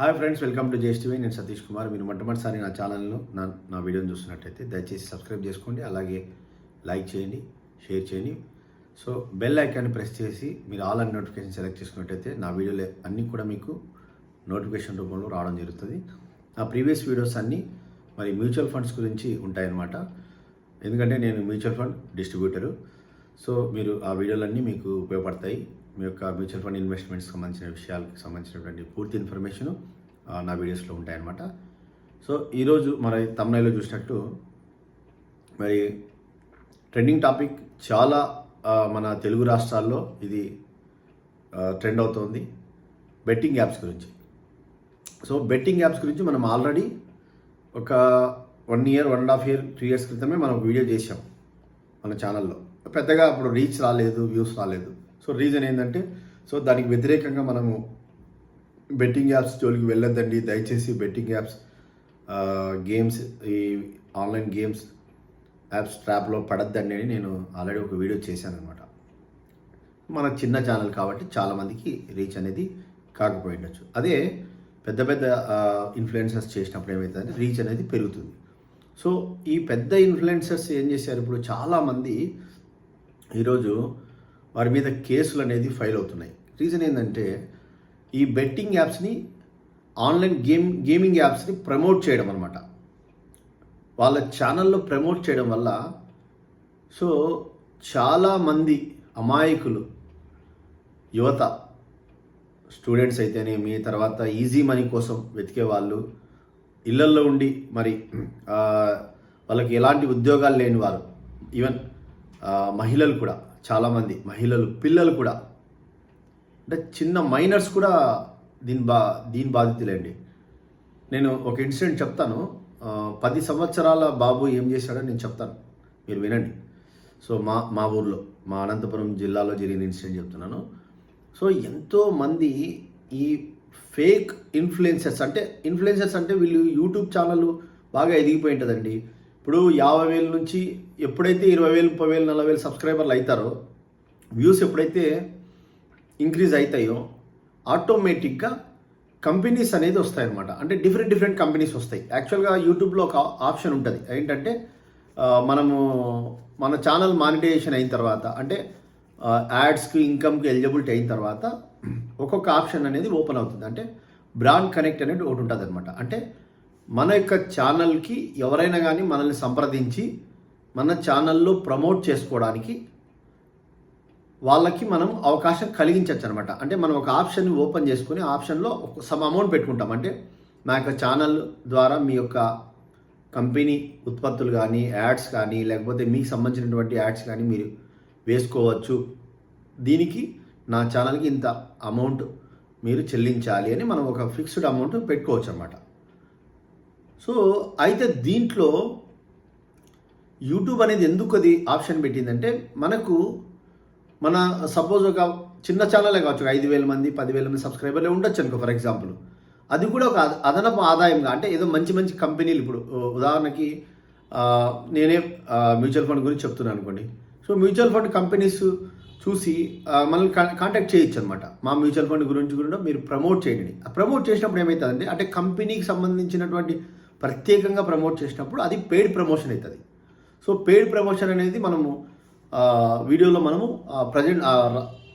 Hi friends welcome to JS నేను సతీష్ కుమార్. మీరు మొట్టమొదటిసారి నా ఛానల్లో నా నా వీడియోని చూస్తున్నట్టయితే దయచేసి సబ్స్క్రైబ్ చేసుకోండి అలాగే లైక్ చేయండి షేర్ చేయండి. సో బెల్ ఐకాన్ని ప్రెస్ చేసి మీరు ఆల్ అండ్ నోటిఫికేషన్ సెలెక్ట్ చేసుకున్నట్టయితే నా వీడియోలు అన్నీ కూడా మీకు నోటిఫికేషన్ రూపంలో రావడం జరుగుతుంది. నా ప్రీవియస్ వీడియోస్ అన్నీ మరి మ్యూచువల్ ఫండ్స్ గురించి ఉంటాయన్నమాట. ఎందుకంటే నేను మ్యూచువల్ ఫండ్ డిస్ట్రిబ్యూటరు. సో మీరు ఆ వీడియోలన్నీ మీకు ఉపయోగపడతాయి. మీ యొక్క మ్యూచువల్ ఫండ్ ఇన్వెస్ట్మెంట్స్ సంబంధించిన విషయాలకు సంబంధించినటువంటి పూర్తి ఇన్ఫర్మేషన్ నా వీడియోస్లో ఉంటాయన్నమాట. సో ఈరోజు మన తమిళలో చూసినట్టు మరి ట్రెండింగ్ టాపిక్ చాలా మన తెలుగు రాష్ట్రాల్లో ఇది ట్రెండ్ అవుతోంది. బెట్టింగ్ యాప్స్ గురించి. సో బెట్టింగ్ యాప్స్ గురించి మనం ఆల్రెడీ ఒక one year one and half year two years క్రితమే మనం వీడియో చేసాం మన ఛానల్లో. పెద్దగా అప్పుడు రీచ్ రాలేదు వ్యూస్ రాలేదు. సో రీజన్ ఏంటంటే సో దానికి వ్యతిరేకంగా మనము బెట్టింగ్ యాప్స్ జోలికి వెళ్ళొద్దండి. దయచేసి బెట్టింగ్ యాప్స్ గేమ్స్ ఈ ఆన్లైన్ గేమ్స్ యాప్స్ ట్రాప్లో పడద్దండి అని నేను ఆల్రెడీ ఒక వీడియో చేశాను అనమాట మన చిన్న ఛానల్ కాబట్టి చాలామందికి రీచ్ అనేది కాకపోయిండొచ్చు అదే పెద్ద పెద్ద ఇన్ఫ్లుయెన్సర్స్ చేసినప్పుడు ఏమవుతుందంటే రీచ్ అనేది పెరుగుతుంది. సో ఈ పెద్ద ఇన్ఫ్లుయెన్సర్స్ ఏం చేశారు? ఇప్పుడు చాలామంది ఈరోజు వారి మీద కేసులు అనేది ఫైల్ అవుతున్నాయి. రీజన్ ఏంటంటే ఈ బెట్టింగ్ యాప్స్ని ఆన్లైన్ గేమ్ గేమింగ్ యాప్స్ని ప్రమోట్ చేయడం అనమాట వాళ్ళ ఛానల్లో ప్రమోట్ చేయడం వల్ల సో చాలామంది అమాయకులు యువత స్టూడెంట్స్ అయితేనేమి తర్వాత ఈజీ మనీ కోసం వెతికే వాళ్ళు ఇళ్ళల్లో ఉండి మరి వాళ్ళకి ఎలాంటి ఉద్యోగాలు లేని వారు ఈవెన్ మహిళలు కూడా. చాలామంది మహిళలు పిల్లలు కూడా. అంటే చిన్న మైనర్స్ కూడా దీని బా దీని బాధితులేండి. నేను ఒక ఇన్సిడెంట్ చెప్తాను. పది సంవత్సరాల బాబు ఏం చేశాడో నేను చెప్తాను. మీరు వినండి. సో మా మా ఊర్లో మా అనంతపురం జిల్లాలో జరిగిన ఇన్సిడెంట్ చెప్తున్నాను. సో ఎంతో మంది ఈ ఫేక్ ఇన్ఫ్లుయెన్సర్స్ అంటే ఇన్ఫ్లుయెన్సర్స్ అంటే వీళ్ళు యూట్యూబ్ ఛానల్ బాగా ఎదిగిపోయి ఉంటుందండి. ఇప్పుడు యాభై వేల నుంచి ఎప్పుడైతే ఇరవై వేలు ముప్పై వేలు నలభై వేలు సబ్స్క్రైబర్లు అవుతారో వ్యూస్ ఎప్పుడైతే ఇంక్రీజ్ అవుతాయో ఆటోమేటిక్గా కంపెనీస్ అనేది వస్తాయన్నమాట. అంటే డిఫరెంట్ డిఫరెంట్ కంపెనీస్ వస్తాయి. యాక్చువల్గా యూట్యూబ్లో ఒక ఆప్షన్ ఉంటుంది. ఏంటంటే మనము మన ఛానల్ మానిటైజేషన్ అయిన తర్వాత అంటే యాడ్స్కి ఇన్కమ్కి ఎలిజిబిలిటీ అయిన తర్వాత ఒక్కొక్క ఆప్షన్ అనేది ఓపెన్ అవుతుంది. అంటే బ్రాండ్ కనెక్ట్ అనేది ఒకటి ఉంటుంది అనమాట అంటే మన యొక్క ఛానల్కి ఎవరైనా కానీ మనల్ని సంప్రదించి మన ఛానల్లో ప్రమోట్ చేసుకోవడానికి వాళ్ళకి మనం అవకాశం కలిగించవచ్చు అనమాట అంటే మనం ఒక ఆప్షన్ ఓపెన్ చేసుకుని ఆప్షన్లో ఒక సమ్ అమౌంట్ పెట్టుకుంటాం. అంటే మా యొక్క ఛానల్ ద్వారా మీ యొక్క కంపెనీ ఉత్పత్తులు కానీ యాడ్స్ కానీ లేకపోతే మీకు సంబంధించినటువంటి యాడ్స్ కానీ మీరు వేసుకోవచ్చు. దీనికి నా ఛానల్కి ఇంత అమౌంట్ మీరు చెల్లించాలి అని మనం ఒక ఫిక్స్డ్ అమౌంట్ పెట్టుకోవచ్చు అనమాట సో అయితే దీంట్లో యూట్యూబ్ అనేది ఎందుకు అది ఆప్షన్ పెట్టిందంటే మనకు మన సపోజ్ ఒక చిన్న ఛానలే కావచ్చు ఐదు వేల మంది పదివేల మంది సబ్స్క్రైబర్లే ఉండొచ్చు అనుకో ఫర్ ఎగ్జాంపుల్ అది కూడా ఒక అదనపు ఆదాయంగా అంటే ఏదో మంచి మంచి కంపెనీలు ఇప్పుడు ఉదాహరణకి నేనే మ్యూచువల్ ఫండ్ గురించి చెప్తున్నాను అనుకోండి. సో మ్యూచువల్ ఫండ్ కంపెనీస్ చూసి మనల్ని కా- కాంటాక్ట్ చేయొచ్చు అనమాట మా మ్యూచువల్ ఫండ్ గురించి కూడా మీరు ప్రమోట్ చేయండి. ప్రమోట్ చేసినప్పుడు ఏమవుతుందంటే అంటే కంపెనీకి సంబంధించినటువంటి ప్రత్యేకంగా ప్రమోట్ చేసినప్పుడు అది పెయిడ్ ప్రమోషన్ అవుతుంది. సో పెయిడ్ ప్రమోషన్ అనేది మనము వీడియోలో మనము ప్రజెంట్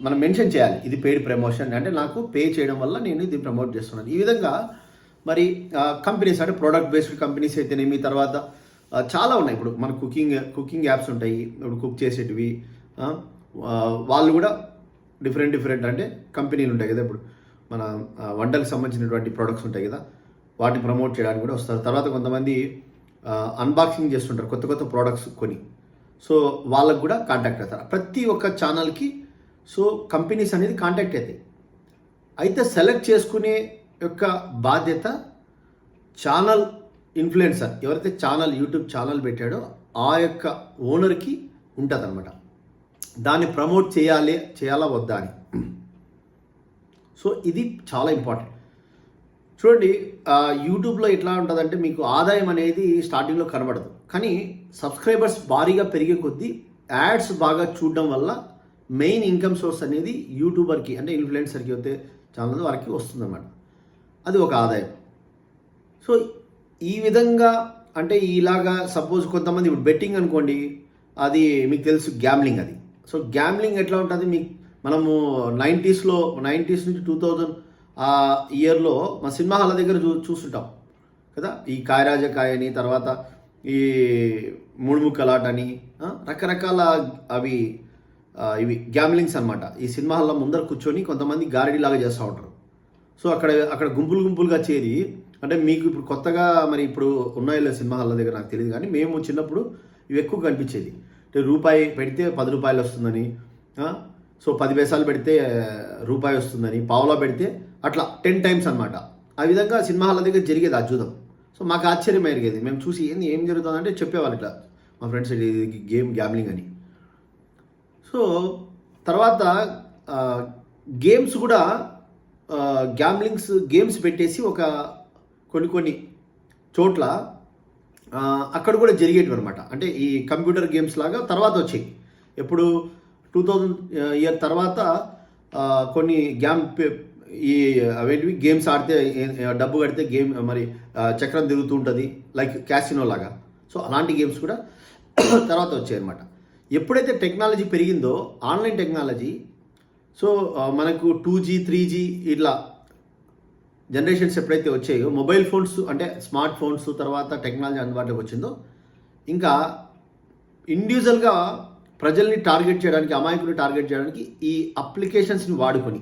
మనం మెన్షన్ చేయాలి. ఇది పెయిడ్ ప్రమోషన్ అంటే నాకు పే చేయడం వల్ల నేను ఇది ప్రమోట్ చేస్తున్నాను. ఈ విధంగా మరి కంపెనీస్ అంటే ప్రోడక్ట్ బేస్డ్ కంపెనీస్ అయితేనేమి తర్వాత చాలా ఉన్నాయి. ఇప్పుడు మన కుకింగ్ కుకింగ్ యాప్స్ ఉంటాయి. ఇప్పుడు కుక్ చేసేటివి వాళ్ళు కూడా డిఫరెంట్ డిఫరెంట్ అంటే కంపెనీలు ఉంటాయి కదా. ఇప్పుడు మన వంటలకు సంబంధించినటువంటి ప్రొడక్ట్స్ ఉంటాయి కదా. వాటిని ప్రమోట్ చేయడానికి కూడా వస్తారు. తర్వాత కొంతమంది అన్బాక్సింగ్ చేస్తుంటారు కొత్త కొత్త ప్రోడక్ట్స్ కొని. సో వాళ్ళకు కూడా కాంటాక్ట్ అవుతారు. ప్రతి ఒక్క ఛానల్కి సో కంపెనీస్ అనేది కాంటాక్ట్ అవుతాయి అయితే సెలెక్ట్ చేసుకునే యొక్క బాధ్యత ఛానల్ ఇన్ఫ్లుయెన్సర్ ఎవరైతే ఛానల్ యూట్యూబ్ ఛానల్ పెట్టాడో ఆ యొక్క ఓనర్కి ఉంటుంది అనమాట దాన్ని ప్రమోట్ చేయాలి చేయాలా వద్దా అని. సో ఇది చాలా ఇంపార్టెంట్ చూడండి యూట్యూబ్లో ఎట్లా ఉంటుందంటే మీకు ఆదాయం అనేది స్టార్టింగ్లో కనబడదు. కానీ సబ్స్క్రైబర్స్ భారీగా పెరిగే కొద్దీ యాడ్స్ బాగా చూడడం వల్ల మెయిన్ ఇన్కమ్ సోర్స్ అనేది యూట్యూబర్కి అంటే ఇన్ఫ్లుయెన్సర్కి అయితే ఛానల్ వారికి వస్తుందన్నమాట. అది ఒక ఆదాయం. సో ఈ విధంగా అంటే ఇలాగా సపోజ్ కొంతమంది ఇప్పుడు బెట్టింగ్ అనుకోండి అది మీకు తెలుసు గ్యామ్లింగ్ అది. సో గ్యామ్లింగ్ ఎట్లా ఉంటుంది మీకు మనము నైంటీస్లో నైంటీస్ నుంచి టూ థౌజండ్ ఆ ఇయర్లో మా సినిమా హాల్ దగ్గర చూ చూస్తుంటాం. కదా? ఈ కాయరాజకాయ అని తర్వాత ఈ మూడు ముక్కలాట అని రకరకాల అవి ఇవి గ్యామ్లింగ్స్ అన్నమాట. ఈ సినిమా హాల్లో ముందర కూర్చొని కొంతమంది గారడీలాగా చేస్తూ ఉంటారు. సో అక్కడ అక్కడ గుంపులు గుంపులుగా చేరి అంటే మీకు ఇప్పుడు కొత్తగా మరి ఇప్పుడు ఉన్నాయో సినిమా హాల్ల దగ్గర నాకు తెలియదు కానీ మేము చిన్నప్పుడు ఇవి ఎక్కువ కనిపించేది. అంటే రూపాయి పెడితే పది రూపాయలు వస్తుందని సో పది పైసలు పెడితే రూపాయి వస్తుందని పావులా పెడితే అట్లా టెన్ టైమ్స్ అనమాట ఆ విధంగా సినిమా హాల్ దగ్గర జరిగేది అద్భుతం. సో మాకు ఆశ్చర్యం ఎరిగేది మేము చూసి ఏంది ఏం జరుగుతుందంటే చెప్పేవాళ్ళు ఇట్లా మా ఫ్రెండ్స్ ఇది గేమ్ గ్యామ్లింగ్ అని. సో తర్వాత గేమ్స్ కూడా గ్యామ్లింగ్స్ గేమ్స్ పెట్టేసి ఒక కొన్ని కొన్ని చోట్ల అక్కడ కూడా జరిగేటివి అనమాట అంటే ఈ కంప్యూటర్ గేమ్స్ లాగా తర్వాత వచ్చాయి. ఎప్పుడు టూ థౌజండ్ ఇయర్ తర్వాత కొన్ని గ్యామ్ పే- ఈ అవేంటివి? గేమ్స్ ఆడితే డబ్బు కడితే గేమ్ మరి చక్రం తిరుగుతూ ఉంటుంది. లైక్ క్యాసినో లాగా. సో అలాంటి గేమ్స్ కూడా తర్వాత వచ్చాయి అనమాట ఎప్పుడైతే టెక్నాలజీ పెరిగిందో ఆన్లైన్ టెక్నాలజీ సో మనకు టూ జీ త్రీ జీ ఇట్లా జనరేషన్స్ ఎప్పుడైతే వచ్చాయో మొబైల్ ఫోన్స్ అంటే స్మార్ట్ ఫోన్స్ తర్వాత టెక్నాలజీ అందుబాటులోకి వచ్చిందో ఇంకా ఇండివిజువల్గా ప్రజల్ని టార్గెట్ చేయడానికి అమాయకుని టార్గెట్ చేయడానికి ఈ అప్లికేషన్స్ని వాడుకొని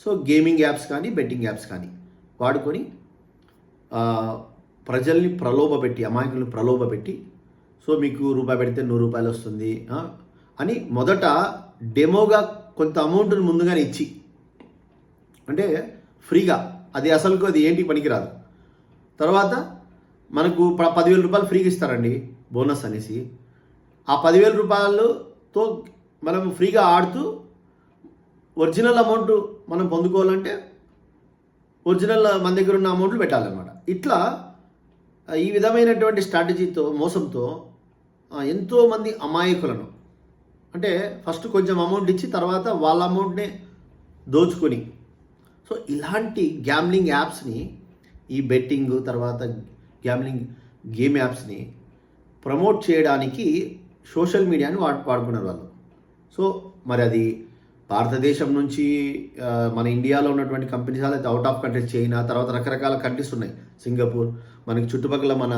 సో గేమింగ్ యాప్స్ కానీ బెట్టింగ్ యాప్స్ కానీ వాడుకొని ఆ, ప్రజల్ని ప్రలోభపెట్టి ప్రలోభ ప్రలోభపెట్టి సో మీకు రూపాయి పెడితే నూరు రూపాయలు వస్తుంది అని మొదట డెమోగా కొంత అమౌంట్ని ముందుగానే ఇచ్చి అంటే ఫ్రీగా అది అసలుకు అది ఏంటి పనికిరాదు. తర్వాత మనకు పదివేల రూపాయలు ఫ్రీగా ఇస్తారండి బోనస్ అనేసి. ఆ పదివేల రూపాయలతో మనం ఫ్రీగా ఆడుతూ ఒరిజినల్ అమౌంట్ మనం పొందుకోవాలంటే ఒరిజినల్ మన దగ్గర ఉన్న అమౌంట్లు పెట్టాలన్నమాట. ఇట్లా ఈ విధమైనటువంటి స్ట్రాటజీతో మోసంతో ఎంతోమంది అమాయకులను అంటే ఫస్ట్ కొంచెం అమౌంట్ ఇచ్చి తర్వాత వాళ్ళ అమౌంట్నే దోచుకొని సో ఇలాంటి గ్యామ్లింగ్ యాప్స్ని ఈ బెట్టింగ్ తర్వాత గ్యామ్లింగ్ గేమ్ యాప్స్ని ప్రమోట్ చేయడానికి సోషల్ మీడియాని వాడు వాడుకున్నారు వాళ్ళు సో మరి అది భారతదేశం నుంచి మన ఇండియాలో ఉన్నటువంటి కంపెనీస్ అయితే అవుట్ ఆఫ్ కంట్రీస్ చైనా తర్వాత రకరకాల కంట్రీస్ ఉన్నాయి. సింగపూర్ మనకి చుట్టుపక్కల మన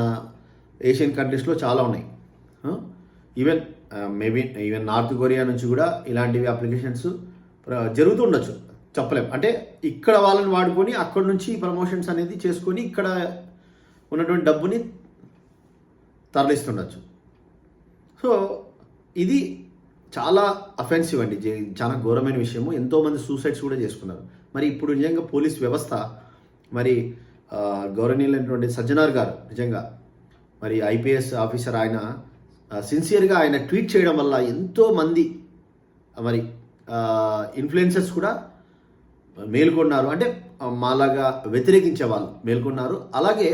ఏషియన్ కంట్రీస్లో చాలా ఉన్నాయి. Even maybe even North Korea నుంచి కూడా ఇలాంటివి అప్లికేషన్స్ జరుగుతుండొచ్చు. చెప్పలేం. అంటే ఇక్కడ వాళ్ళని వాడుకొని అక్కడ నుంచి ప్రమోషన్స్ అనేది చేసుకొని ఇక్కడ ఉన్నటువంటి డబ్బుని తరలిస్తుండొచ్చు. సో ఇది చాలా అఫెన్సివ్ అండి. చాలా ఘోరమైన విషయము. ఎంతోమంది సూసైడ్స్ కూడా చేసుకున్నారు. మరి ఇప్పుడు నిజంగా పోలీస్ వ్యవస్థ మరి గౌరవనీయులైనటువంటి సజ్జనార్ గారు నిజంగా మరి ఐపీఎస్ ఆఫీసర్ ఆయన సిన్సియర్గా ఆయన ట్వీట్ చేయడం వల్ల ఎంతోమంది మరి ఇన్ఫ్లుయెన్సర్స్ కూడా మేల్కొన్నారు. అంటే మాలాగా వ్యతిరేకించే వాళ్ళు మేల్కొన్నారు. అలాగే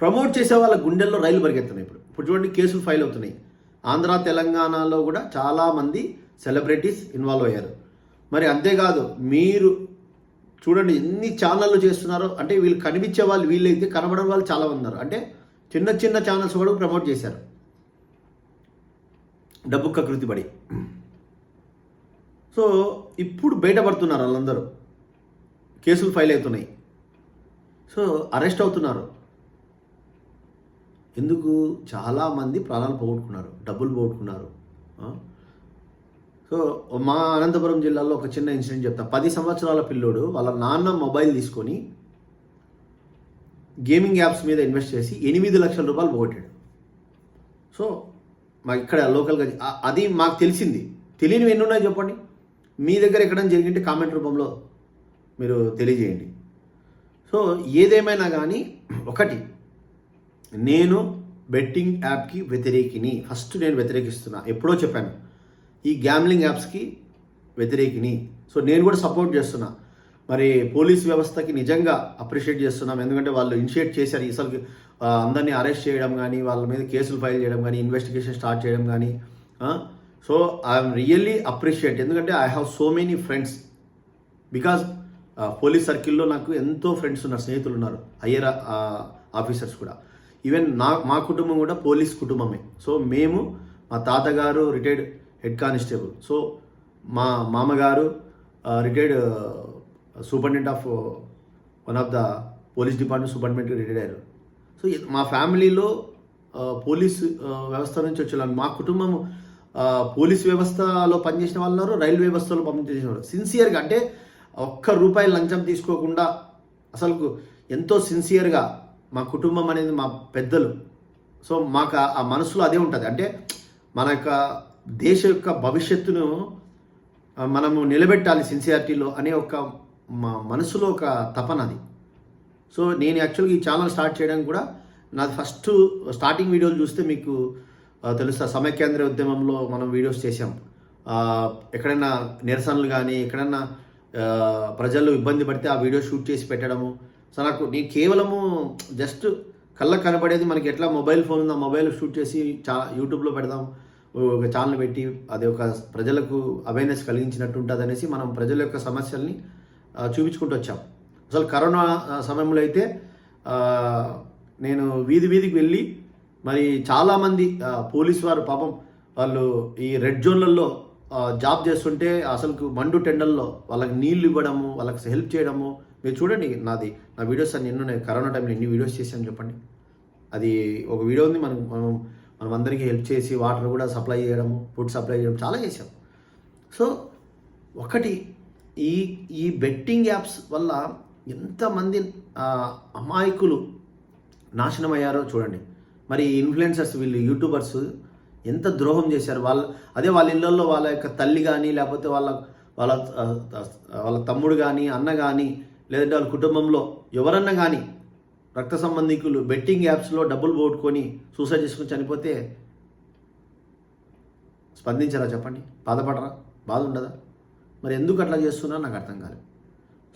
ప్రమోట్ చేసే వాళ్ళ గుండెల్లో రైలు పరిగెత్తున్నాయి ఇప్పుడు. ఇప్పుడు చూడండి కేసులు ఫైల్ అవుతున్నాయి. ఆంధ్ర తెలంగాణలో కూడా చాలామంది సెలబ్రిటీస్ ఇన్వాల్వ్ అయ్యారు. మరి అంతేకాదు మీరు చూడండి ఎన్ని ఛానళ్ళు చేస్తున్నారో అంటే వీళ్ళు కనిపించే వాళ్ళు వీళ్ళైతే కనబడని వాళ్ళు చాలా ఉన్నారు. అంటే చిన్న చిన్న ఛానల్స్ కూడా ప్రమోట్ చేశారు. డబ్బు కృతి పడి సో ఇప్పుడు బయటపడుతున్నారు వాళ్ళందరూ. కేసులు ఫైల్ అవుతున్నాయి. సో అరెస్ట్ అవుతున్నారు. ఎందుకు? చాలామంది ప్రాణాలు పోగొట్టుకున్నారు. డబ్బులు పోగొట్టుకున్నారు. సో మా అనంతపురం జిల్లాలో ఒక చిన్న ఇన్సిడెంట్ చెప్తా. పది సంవత్సరాల పిల్లోడు వాళ్ళ నాన్న మొబైల్ తీసుకొని గేమింగ్ యాప్స్ మీద ఇన్వెస్ట్ చేసి ఎనిమిది లక్షల రూపాయలు పోగొట్టాడు. సో మా ఇక్కడ లోకల్గా అది మాకు తెలిసింది. తెలియనివి ఎన్ని ఉన్నాయో చెప్పండి? మీ దగ్గర ఎక్కడైనా జరిగింటే కామెంట్ రూపంలో మీరు తెలియజేయండి. సో ఏదేమైనా కానీ ఒకటి నేను బెట్టింగ్ యాప్కి వ్యతిరేకిని. ఫస్ట్ నేను వ్యతిరేకిస్తున్నా. ఎప్పుడో చెప్పాను. ఈ గ్యామ్లింగ్ యాప్స్కి వ్యతిరేకిని. సో నేను కూడా సపోర్ట్ చేస్తున్నా. మరి పోలీస్ వ్యవస్థకి నిజంగా అప్రిషియేట్ చేస్తున్నాం. ఎందుకంటే వాళ్ళు ఇనిషియేట్ చేశారు. అసలు అందరినీ అరెస్ట్ చేయడం కానీ వాళ్ళ మీద కేసులు ఫైల్ చేయడం కానీ ఇన్వెస్టిగేషన్ స్టార్ట్ చేయడం కానీ సో ఐఎమ్ రియల్లీ అప్రిషియేట్ ఎందుకంటే I have so many friends because police సర్కిల్లో నాకు ఎంతో ఫ్రెండ్స్ ఉన్నారు స్నేహితులు ఉన్నారు. హయ్యర్ ఆఫీసర్స్ కూడా. ఈవెన్ నా మా కుటుంబం కూడా పోలీస్ కుటుంబమే. సో మేము మా తాతగారు రిటైర్డ్ హెడ్ కానిస్టేబుల్ సో మా మామగారు retired superintendent of one of the police department superintendent retired అయ్యారు. సో మా ఫ్యామిలీలో uh, పోలీస్ uh, వ్యవస్థ నుంచి వచ్చే మా కుటుంబం uh, పోలీస్ వ్యవస్థలో పనిచేసిన వాళ్ళు ఉన్నారు రైల్వే వ్యవస్థలో పనిచేసిన వాళ్ళు. సిన్సియర్గా అంటే ఒక్క రూపాయి లంచం తీసుకోకుండా అసలు ఎంతో సిన్సియర్గా మా కుటుంబం అనేది మా పెద్దలు. సో మాకు ఆ- మనసులో అదే ఉంటుంది. అంటే మన యొక్క దేశ యొక్క భవిష్యత్తును మనము నిలబెట్టాలి సిన్సియారిటీలో అనే ఒక మా మనసులో ఒక తపన అది. సో నేను యాక్చువల్గా ఈ ఛానల్ స్టార్ట్ చేయడానికి కూడా నాది ఫస్ట్ స్టార్టింగ్ వీడియోలు చూస్తే మీకు తెలుస్తా. తెలుసా సమైక్యాంధ్ర ఉద్యమంలో మనం వీడియోస్ చేసాం ఎక్కడైనా నిరసనలు కానీ ఎక్కడైనా ప్రజలు ఇబ్బంది పడితే ఆ వీడియో షూట్ చేసి పెట్టడము సో నాకు నేను కేవలము జస్ట్ కళ్ళకు కనబడేది మనకి ఎట్లా మొబైల్ ఫోన్ ఉందా మొబైల్ షూట్ చేసి చా యూట్యూబ్లో పెడదాం ఒక ఛానల్ పెట్టి అది ఒక ప్రజలకు అవేర్నెస్ కలిగించినట్టు ఉంటుంది అనేసి మనం ప్రజల యొక్క సమస్యల్ని చూపించుకుంటూ వచ్చాం. అసలు కరోనా సమయంలో అయితే నేను వీధి వీధికి వెళ్ళి మరి చాలామంది పోలీస్ వారు పాపం వాళ్ళు ఈ రెడ్ జోన్లలో జాబ్ చేస్తుంటే అసలు మండు టెండల్లో వాళ్ళకి నీళ్ళు ఇవ్వడము వాళ్ళకి హెల్ప్ చేయడము మీరు చూడండి నాది నా వీడియోస్ అన్ని ఎన్నో ఉన్నాయి? కరోనా టైంలో ఎన్ని వీడియోస్ చేశాను చెప్పండి. అది ఒక వీడియో ఉంది మనం మనం మనం అందరికీ హెల్ప్ చేసి వాటర్ కూడా సప్లై చేయడం ఫుడ్ సప్లై చేయడం చాలా చేసాం సో ఒకటి ఈ ఈ బెట్టింగ్ యాప్స్ వల్ల ఎంతమంది అమాయకులు నాశనం అయ్యారో చూడండి. మరి ఇన్ఫ్లుయెన్సర్స్ వీళ్ళు యూట్యూబర్స్ ఎంత ద్రోహం చేశారు? వాళ్ళ అదే వాళ్ళ ఇళ్ళల్లో వాళ్ళ యొక్క తల్లి కానీ లేకపోతే వాళ్ళ వాళ్ళ వాళ్ళ తమ్ముడు కానీ అన్న కానీ లేదంటే వాళ్ళ కుటుంబంలో ఎవరన్నా కానీ రక్త సంబంధికులు బెట్టింగ్ యాప్స్లో డబ్బులు పోగొట్టుకొని సూసైడ్ చేసుకుని చనిపోతే స్పందించరా చెప్పండి? బాధపడరా? బాధ ఉండదా మరి ఎందుకు అట్లా చేస్తున్నా నాకు అర్థం కాలేదు.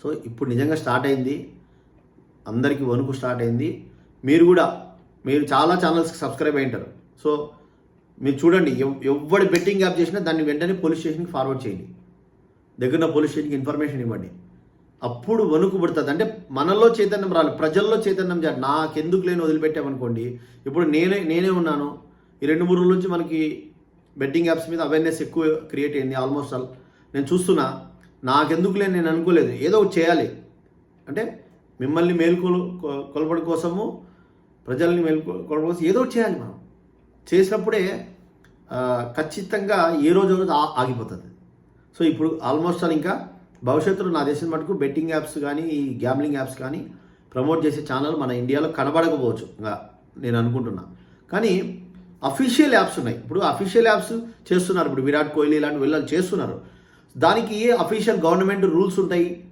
సో ఇప్పుడు నిజంగా స్టార్ట్ అయింది. అందరికీ వణుకు స్టార్ట్ అయింది. మీరు కూడా మీరు చాలా ఛానల్స్కి సబ్స్క్రైబ్ అయి ఉంటారు. సో మీరు చూడండి ఎవ్- బెట్టింగ్ యాప్ చేసినా దాన్ని వెంటనే పోలీస్ స్టేషన్కి ఫార్వర్డ్ చేయండి. దగ్గర పోలీస్ స్టేషన్కి ఇన్ఫర్మేషన్ ఇవ్వండి. అప్పుడు వణుకుబడుతుంది అంటే మనలో చైతన్యం రాలి ప్రజల్లో చైతన్యం చేయాలి నాకెందుకు లేని వదిలిపెట్టామనుకోండి ఇప్పుడు నేనే నేనే ఉన్నాను. ఈ రెండు మూడు రోజుల నుంచి మనకి బెట్టింగ్ యాప్స్ మీద అవేర్నెస్ ఎక్కువ క్రియేట్ అయింది ఆల్మోస్ట్ ఆల్. నేను చూస్తున్నా నాకెందుకు లేని నేను అనుకోలేదు. ఏదో ఒకటి చేయాలి. అంటే మిమ్మల్ని మేల్కొలు కొ- కొలపడం కోసము ప్రజల్ని మేల్కొలపడం కోసం ఏదో ఒకటి చేయాలి మనం. చేసినప్పుడే ఖచ్చితంగా ఏ రోజు రోజు ఆగిపోతుంది. సో ఇప్పుడు ఆల్మోస్ట్ ఆల్ ఇంకా భవిష్యత్తులో నా దేశం మటుకు బెట్టింగ్ యాప్స్ కానీ ఈ గ్యామ్లింగ్ యాప్స్ కానీ ప్రమోట్ చేసే ఛానల్ మన ఇండియాలో కనబడకపోవచ్చు. ఇంకా నేను అనుకుంటున్నా. కానీ అఫీషియల్ యాప్స్ ఉన్నాయి. ఇప్పుడు అఫీషియల్ యాప్స్ చేస్తున్నారు. ఇప్పుడు విరాట్ కోహ్లీ ఇలాంటి వీళ్ళు చేస్తున్నారు. దానికి అఫీషియల్ గవర్నమెంట్ రూల్స్ ఉంటాయి?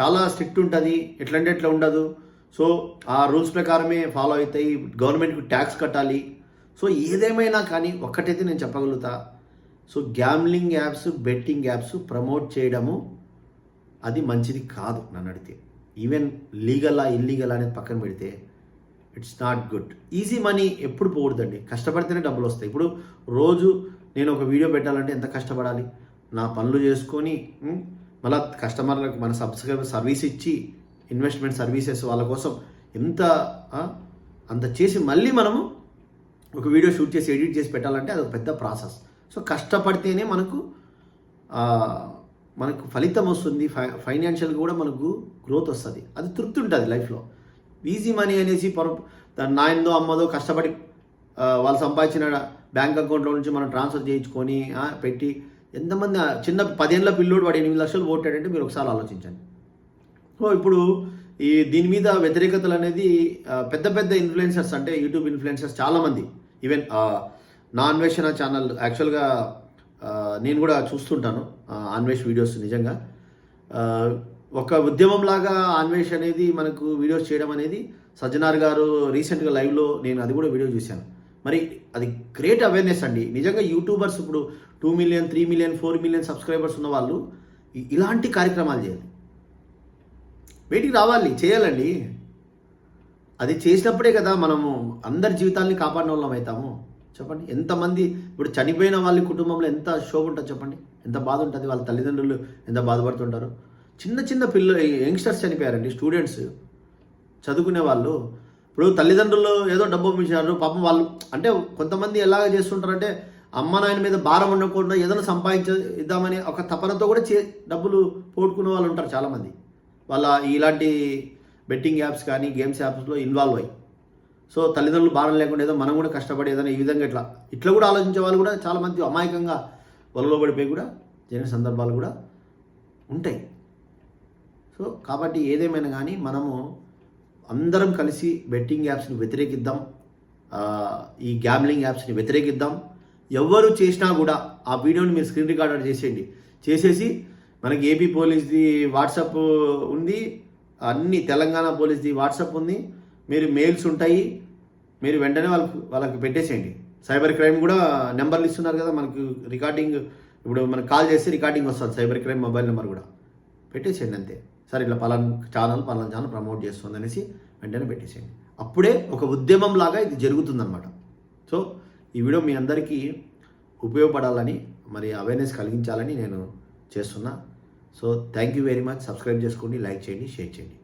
చాలా స్ట్రిక్ట్ ఉంటుంది. ఎట్లంటే ఎట్లా ఉండదు. సో ఆ రూల్స్ ప్రకారమే ఫాలో అవుతాయి. గవర్నమెంట్కి ట్యాక్స్ కట్టాలి. సో ఏదేమైనా కానీ ఒక్కటైతే నేను చెప్పగలుగుతా. So gambling apps betting apps promote చేయడము అది మంచిది కాదు నన్ను అడిగితే. ఈవెన్ లీగలా ఇల్లీగల్ అనేది పక్కన పెడితే it's not good easy money ఎప్పుడు పోకూడదండి. కష్టపడితేనే డబ్బులు వస్తాయి. ఇప్పుడు రోజు నేను ఒక వీడియో పెట్టాలంటే ఎంత కష్టపడాలి? నా పనులు చేసుకొని మళ్ళీ కస్టమర్లకు మన సబ్స్క్రైబర్ సర్వీస్ ఇచ్చి ఇన్వెస్ట్మెంట్ సర్వీసెస్ వాళ్ళ కోసం ఎంత అంత చేసి మళ్ళీ మనము ఒక వీడియో షూట్ చేసి ఎడిట్ చేసి పెట్టాలంటే అది ఒక పెద్ద ప్రాసెస్ సో కష్టపడితేనే మనకు మనకు ఫలితం వస్తుంది ఫై ఫైనాన్షియల్గా కూడా మనకు గ్రోత్ వస్తుంది. అది తృప్తి ఉంటుంది లైఫ్లో ఈజీ మనీ అనేసి పొర దాని నాయనదో అమ్మదో కష్టపడి వాళ్ళు సంపాదించిన బ్యాంక్ అకౌంట్లో నుంచి మనం ట్రాన్స్ఫర్ చేయించుకొని పెట్టి ఎంతమంది చిన్న పదేళ్ళ పిల్లోడు వాడు ఎనిమిది లక్షలు ఓటాడంటే మీరు ఒకసారి ఆలోచించండి. సో ఇప్పుడు ఈ దీని మీద వ్యతిరేకతలు అనేది పెద్ద పెద్ద ఇన్ఫ్లుయెన్సర్స్ అంటే యూట్యూబ్ ఇన్ఫ్లుయెన్సర్స్ చాలామంది. ఈవెన్ నా అన్వేషణ ఛానల్ యాక్చువల్గా నేను కూడా చూస్తుంటాను ఆన్వేష్ అన్వేష్ వీడియోస్ నిజంగా. ఒక ఉద్యమం లాగా అన్వేష్ అనేది మనకు వీడియోస్ చేయడం అనేది సజ్జనార్ గారు రీసెంట్గా లైవ్లో నేను అది కూడా వీడియో చూశాను. మరి అది గ్రేట్ అవేర్నెస్ అండి. నిజంగా యూట్యూబర్స్ ఇప్పుడు two million three million four million subscribers ఉన్న వాళ్ళు ఇలాంటి కార్యక్రమాలు చేయాలి. బయటికి రావాలి చేయాలండి. అది చేసినప్పుడే కదా మనము అందరి జీవితాల్ని కాపాడిన వాళ్ళం అవుతాము. చెప్పండి. ఎంతమంది ఇప్పుడు చనిపోయిన వాళ్ళ కుటుంబంలో ఎంత శోభ ఉంటుంది చెప్పండి. ఎంత బాధ ఉంటుంది? వాళ్ళ తల్లిదండ్రులు ఎంత బాధపడుతుంటారు? చిన్న చిన్న పిల్ల యంగ్స్టర్స్ చనిపోయారండి స్టూడెంట్స్. చదువుకునే వాళ్ళు. ఇప్పుడు తల్లిదండ్రులు ఏదో డబ్బు పంపించారు పాపం వాళ్ళు అంటే కొంతమంది ఎలాగ చేస్తుంటారంటే అమ్మ నాయన మీద భారం ఉండకుండా ఏదైనా సంపాదించ ఇద్దామని ఒక తపనతో కూడా చే డబ్బులు పోగొట్టుకునే వాళ్ళు ఉంటారు చాలామంది. వాళ్ళ ఇలాంటి బెట్టింగ్ యాప్స్ కానీ గేమ్స్ యాప్స్లో ఇన్వాల్వ్ అయ్యి. సో తల్లిదండ్రులు భారం లేకుండా ఏదో మనం కూడా కష్టపడి ఏదైనా ఈ విధంగా ఇట్లా. ఇట్లా కూడా ఆలోచించే వాళ్ళు కూడా చాలామంది అమాయకంగా వలలో పడిపోయి కూడా జరిగిన సందర్భాలు కూడా ఉంటాయి. సో కాబట్టి ఏదేమైనా కానీ మనము అందరం కలిసి బెట్టింగ్ యాప్స్ని వ్యతిరేకిద్దాం. ఈ గ్యామ్లింగ్ యాప్స్ని వ్యతిరేకిద్దాం. ఎవరు చేసినా కూడా ఆ వీడియోని మీరు స్క్రీన్ రికార్డర్ చేసేయండి. చేసేసి మనకి ఏపీ పోలీస్ది వాట్సాప్ ఉంది అన్ని తెలంగాణ పోలీస్ది వాట్సాప్ ఉంది. మీరు మెయిల్స్ ఉంటాయి మీరు వెంటనే వాళ్ళకు వాళ్ళకి పెట్టేసేయండి. సైబర్ క్రైమ్ కూడా నెంబర్లు ఇస్తున్నారు కదా మనకు రికార్డింగ్ ఇప్పుడు మనకు కాల్ చేస్తే రికార్డింగ్ వస్తుంది సైబర్ క్రైమ్ మొబైల్ నెంబర్ కూడా. పెట్టేసేయండి అంతే. సరే ఇట్లా పలానా ఛానల్ పలానా ఛానల్ ప్రమోట్ చేస్తుంది అనేసి వెంటనే పెట్టేసేయండి. అప్పుడే ఒక ఉద్యమం లాగా ఇది జరుగుతుందన్నమాట. సో ఈ వీడియో మీ అందరికీ ఉపయోగపడాలని మరి అవేర్నెస్ కలిగించాలని నేను చేస్తున్నా. So thank you very much subscribe చేసుకోండి లైక్ చేయండి షేర్ చేయండి.